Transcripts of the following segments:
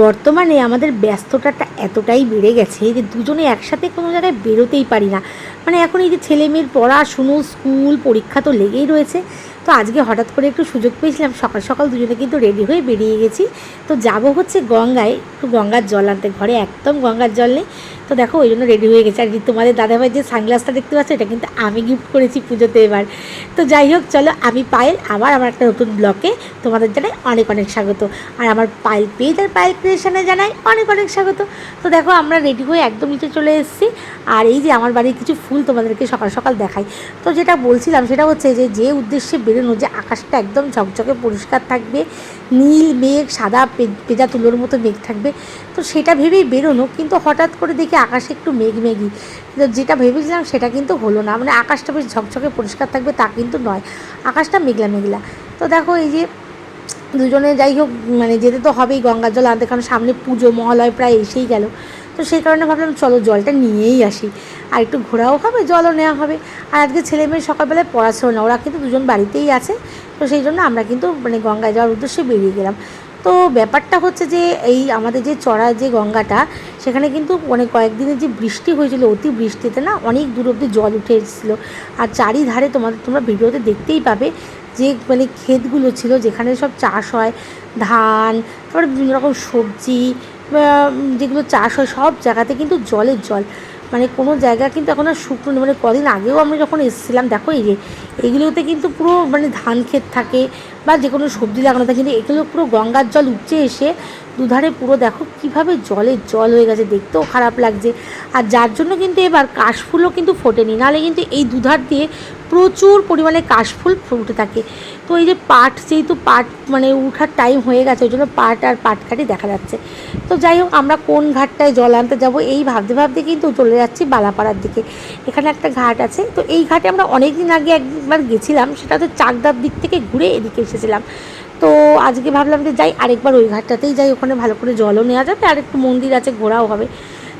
বর্তমানে আমাদের ব্যস্ততাটা এতটাই বেড়ে গেছে যে দুজনে একসাথে কোনো জায়গায় বেরোতেই পারি না। মানে এখন এই যে ছেলে মেয়ের পড়াশুনো স্কুল, পরীক্ষা তো লেগেই রয়েছে। তো আজকে হঠাৎ করে একটু সুযোগ পেয়েছিলাম, সকাল সকাল দুজনে কিন্তু রেডি হয়ে বেরিয়ে গেছি। তো যাব হচ্ছে গঙ্গায়, একটু গঙ্গার জল আনতে। ঘরে একদম গঙ্গার জল নেই। তো দেখো, ওই জন্য রেডি হয়ে গেছে। আর তোমাদের দাদাভাই যে সানগ্লাসটা দেখতে পাচ্ছ, এটা কিন্তু আমি গিফট করেছি পুজোতে এবার। তো যাই হোক, চলো, আমি পায়েল, আবার আমার একটা নতুন ব্লকে তোমাদের জানাই অনেক অনেক স্বাগত। আর আমার পায়েল পেজ আর পায়েল ক্রিয়েশনে জানাই অনেক অনেক স্বাগত। তো দেখো, আমরা রেডি হয়ে একদম নিচে চলে এসেছি। আর এই যে আমার বাড়ির কিছু ফুল তোমাদেরকে সকাল সকাল দেখাই। তো যেটা বলছিলাম, সেটা হচ্ছে যে যে উদ্দেশ্যে বেরোনো, যে আকাশটা একদম ঝকঝকে পরিষ্কার থাকবে, নীল মেঘ, সাদা পেজা তুলোর মতো মেঘ থাকবে, তো সেটা ভেবেই বেরোনো। কিন্তু হঠাৎ করে দেখি আকাশে একটু মেঘ কিন্তু যেটা ভেবেছিলাম সেটা কিন্তু হলো না। মানে আকাশটা বেশ ঝকঝকে পরিষ্কার থাকবে তা কিন্তু নয়। আকাশটা মেঘলা মেঘলা। তো দেখো এই যে দুজনে যাই হোক মানে যেতে তো হবেই গঙ্গার জল আনতে। কারণ সামনে পুজো, মহালয় প্রায় এসেই গেল। তো সেই কারণে ভাবলাম চলো জলটা নিয়েই আসি। আর একটু ঘোরাও হবে, জলও নেওয়া হবে। আর আজকে ছেলে মেয়ে সকালবেলায় পড়াশোনা। ওরা কিন্তু দুজন বাড়িতেই আছে। তো সেই জন্য আমরা কিন্তু মানে গঙ্গায় যাওয়ার উদ্দেশ্যে বেরিয়ে গেলাম। তো ব্যাপারটা হচ্ছে যে এই আমাদের যে চড়া যে গঙ্গাটা, সেখানে কিন্তু মানে কয়েকদিনের যে বৃষ্টি হয়েছিল, অতি বৃষ্টিতে না অনেক দূর অব্দি জল উঠে এসেছিল। আর চারিধারে তোমাদের, তোমরা ভিডিওতে দেখতেই পাবে যে মানে ক্ষেতগুলো ছিল যেখানে সব চাষ হয়, ধান, তারপরে বিভিন্ন রকম সবজি যেগুলো চাষ হয় সব জায়গাতে কিন্তু জলের জল। মানে কোনো জায়গা কিন্তু এখন আর শুকনো। মানে কদিন আগেও আমরা যখন এসেছিলাম, দেখো এই যে এগুলোতে কিন্তু পুরো মানে ধান ক্ষেত থাকে বা যে কোনো সবজি লাগানো থাকে, কিন্তু এগুলো পুরো গঙ্গার জল উপচে এসে দুধারে পুরো দেখো কীভাবে জলের জল হয়ে গেছে, দেখতেও খারাপ লাগছে। আর যার জন্য কিন্তু এবার কাশফুলও কিন্তু ফোটেনি, নাহলে কিন্তু এই দুধার দিয়ে প্রচুর পরিমাণে কাশফুল ফুটে থাকে। তো এই যে পাট, যেহেতু পাট মানে উঠার টাইম হয়ে গেছে, ওই জন্য পাট আর পাটকাঠি দেখা যাচ্ছে। তো যাই হোক, আমরা কোন ঘাটটায় জল আনতে যাব, এই ভাবতে ভাবতে কিন্তু চলে যাচ্ছি বালাপাড়ার দিকে। এখানে একটা ঘাট আছে, তো এই ঘাটে আমরা অনেক দিন আগে একবার গেছিলাম সেটা তো চাকদার দিক থেকে ঘুরে এদিকে এসেছিলাম। তো আজকে ভাবলাম যে যাই, আরেকবার ওই ঘাটটাতেই যাই, ওখানে ভালো করে জলও নেওয়া যাবে, আর একটু মন্দির আছে, ঘোরাও হবে।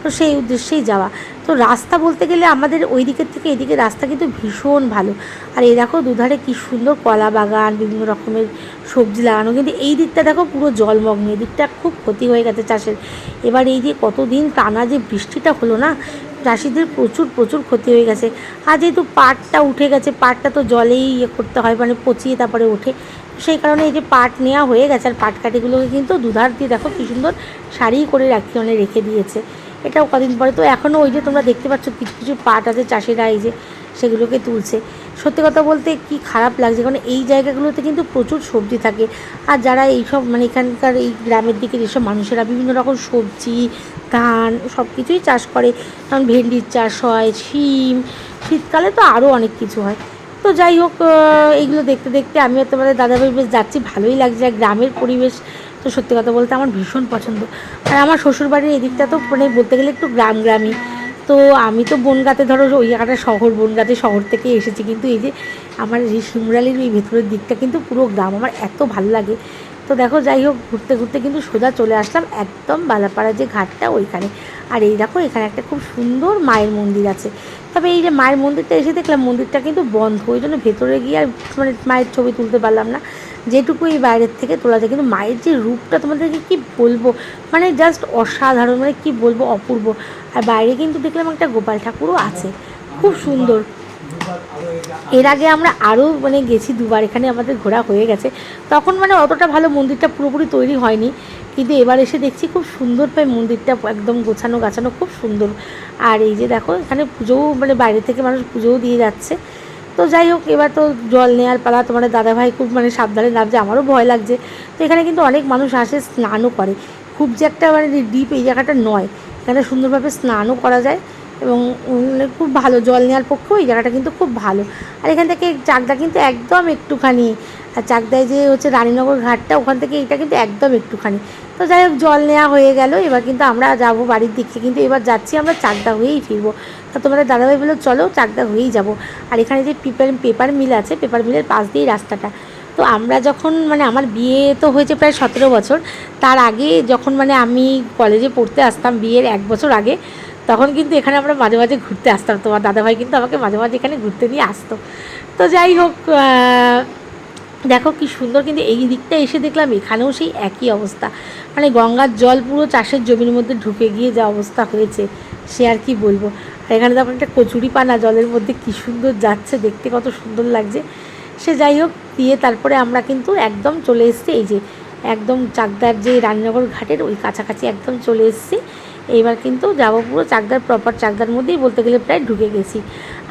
তো সেই উদ্দেশ্যেই যাওয়া। তো রাস্তা বলতে গেলে আমাদের ওই দিকের থেকে এদিকে রাস্তা কিন্তু ভীষণ ভালো। আর এই দেখো দুধারে কি সুন্দর কলা বাগান, বিভিন্ন রকমের সবজি লাগানো। কিন্তু এই দিকটা দেখো পুরো জলমগ্ন, এই দিকটা খুব ক্ষতি হয়ে গেছে চাষের। এবার এই যে কতদিন টানা যে বৃষ্টিটা হলো না, চাষিদের প্রচুর প্রচুর ক্ষতি হয়ে গেছে। আর যেহেতু পাটটা উঠে গেছে, পাটটা তো জলেই ইয়ে করতে হয় মানে পচিয়ে তারপরে ওঠে। সেই কারণে এই যে পাট নেওয়া হয়ে গেছে, আর পাট কাঠিগুলোকে কিন্তু দুধার দিয়ে দেখো কী সুন্দর শাড়ি করে রাখি মানে রেখে দিয়েছে। এটাও কদিন পরে। তো এখনও ওই যে তোমরা দেখতে পাচ্ছ কিছু কিছু পাট আছে চাষিরা এই যে সেগুলোকে তুলছে। সত্যি কথা বলতে কি খারাপ লাগছে, কারণ এই জায়গাগুলোতে কিন্তু প্রচুর সবজি থাকে। আর যারা এইসব মানে এখানকার এই গ্রামের দিকে যেসব মানুষেরা বিভিন্ন রকম সবজি, ধান সব কিছুই চাষ করে, যেমন ভেন্ডির চাষ হয়, শিম, শীতকালে তো আরও অনেক কিছু হয়। তো যাই হোক এইগুলো দেখতে দেখতে আমিও তোমাদের দাদাভাই বেশ যাচ্ছি, ভালোই লাগছে। গ্রামের পরিবেশ তো সত্যি কথা বলতে আমার ভীষণ পছন্দ। আর আমার শ্বশুরবাড়ির এই দিকটা তো মানে বলতে গেলে একটু গ্রাম গ্রামই তো আমি তো বনগাতে ধরো ওই একটা শহর, বনগাতে শহর থেকে এসেছি। কিন্তু এই যে আমার এই শিমরালির এই ভেতরের দিকটা কিন্তু পুরো গ্রাম। আমার এত ভালো লাগে। তো দেখো, যাই হোক, ঘুরতে ঘুরতে কিন্তু সোজা চলে আসলাম একদম বালাপাড়া যে ঘাটটা ওইখানে। আর এই দেখো, এখানে একটা খুব সুন্দর মায়ের মন্দির আছে। তবে এই যে মায়ের মন্দিরটা এসে দেখলাম, মন্দিরটা কিন্তু বন্ধ। ওই জন্য ভেতরে গিয়ে আর মানে মায়ের ছবি তুলতে পারলাম না। যেটুকু এই বাইরের থেকে তোলা যায়, কিন্তু মায়ের যে রূপটা তোমাদেরকে কি বলব? মানে জাস্ট অসাধারণ মানে কি বলব, অপূর্ব। আর বাইরে কিন্তু দেখলাম একটা গোপাল ঠাকুরও আছে। খুব সুন্দর। এর আগে আমরা আরও মানে গেছি দুবার, এখানে আমাদের ঘোরা হয়ে গেছে। তখন মানে অতটা ভালো মন্দিরটা পুরোপুরি তৈরি হয়নি, কিন্তু এবার এসে দেখছি খুব সুন্দর পাই মন্দিরটা একদম গোছানো গাছানো খুব সুন্দর। আর এই যে দেখো, এখানে পুজোও মানে বাইরে থেকে মানুষ পুজোও দিয়ে যাচ্ছে। তো যাই হোক, এবার তো জল নেওয়ার পালা তোমার দাদাভাই খুব মানে সাবধানে নামছে আমারও ভয় লাগছে। তো এখানে কিন্তু অনেক মানুষ আসে, স্নানও করে। খুব যে একটা মানে ডিপ এই জায়গাটা নয়। এখানে সুন্দরভাবে স্নানও করা যায়। এবং খুব ভালো জল নেওয়ার পক্ষেও এই জায়গাটা কিন্তু খুব ভালো। আর এখান থেকে চাকদা কিন্তু একদম একটুখানি। আর চাকদায় যে হচ্ছে রানীনগর ঘাটটা, ওখান থেকে এটা কিন্তু একদম একটুখানি। তো যাই হোক, জল নেওয়া হয়ে গেল। এবার কিন্তু আমরা যাব বাড়ির দিকে। কিন্তু এবার যাচ্ছি আমরা চাকদা হয়েই ফিরবো। তা তোমাদের দাদাভাই বলল, চলো চাকদা হয়েই যাব। আর এখানে যে পেপার পেপার মিল আছে, পেপার মিলের পাশ দিয়েই রাস্তাটা। তো আমরা যখন মানে আমার বিয়ে তো হয়েছে প্রায় সতেরো বছর। তার আগে যখন মানে আমি কলেজে পড়তে আসতাম বিয়ের এক বছর আগে তখন কিন্তু এখানে আমরা মাঝে মাঝে ঘুরতে আসতাম। তোমার দাদাভাই কিন্তু আমাকে মাঝে মাঝে এখানে ঘুরতে নিয়ে আসতো। তো যাই হোক দেখো কি সুন্দর কিন্তু এই দিকটা এসে দেখলাম, এখানেও সেই একই অবস্থা। মানে গঙ্গার জল পুরো চাষের জমির মধ্যে ঢুকে গিয়ে যা অবস্থা হয়েছে, সে আর কি বলব। আর এখানে তখন একটা কচুরি পানা, জলের মধ্যে কি সুন্দর যাচ্ছে, দেখতে কত সুন্দর লাগছে। সে যাই হোক, দিয়ে তারপরে আমরা কিন্তু একদম চলে এসেছি, এই যে একদম চাকদার যে রানীনগর ঘাটের ওই কাছাকাছি একদম চলে এসেছি। এইবার কিন্তু যাব পুরো চাকদার প্রপার চাকদার মধ্যেই বলতে গেলে প্রায় ঢুকে গেছি।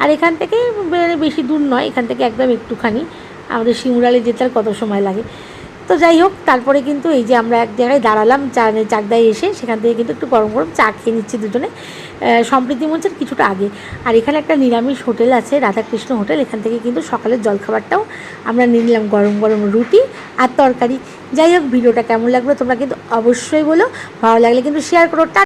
আর এখান থেকে মানে বেশি দূর নয়, এখান থেকে একদম একটুখানি। আমাদের শিমুরালে যেতে আর কত সময় লাগে। তো যাই হোক, তারপরে কিন্তু এই যে আমরা এক জায়গায় দাঁড়ালাম, চা চাকদায় এসে সেখান থেকে কিন্তু একটু গরম গরম চা খেয়ে নিচ্ছি দুজনে সম্প্রীতি মঞ্চের কিছুটা আগে। আর এখানে একটা নিরামিষ হোটেল আছে, রাধাকৃষ্ণ হোটেল, এখান থেকে কিন্তু সকালের জলখাবারটাও আমরা নিয়ে নিলাম গরম গরম রুটি আর তরকারি। যাই হোক, ভিডিওটা কেমন লাগল তোমরা কিন্তু অবশ্যই বলো, ভালো লাগলে কিন্তু শেয়ার করো। টা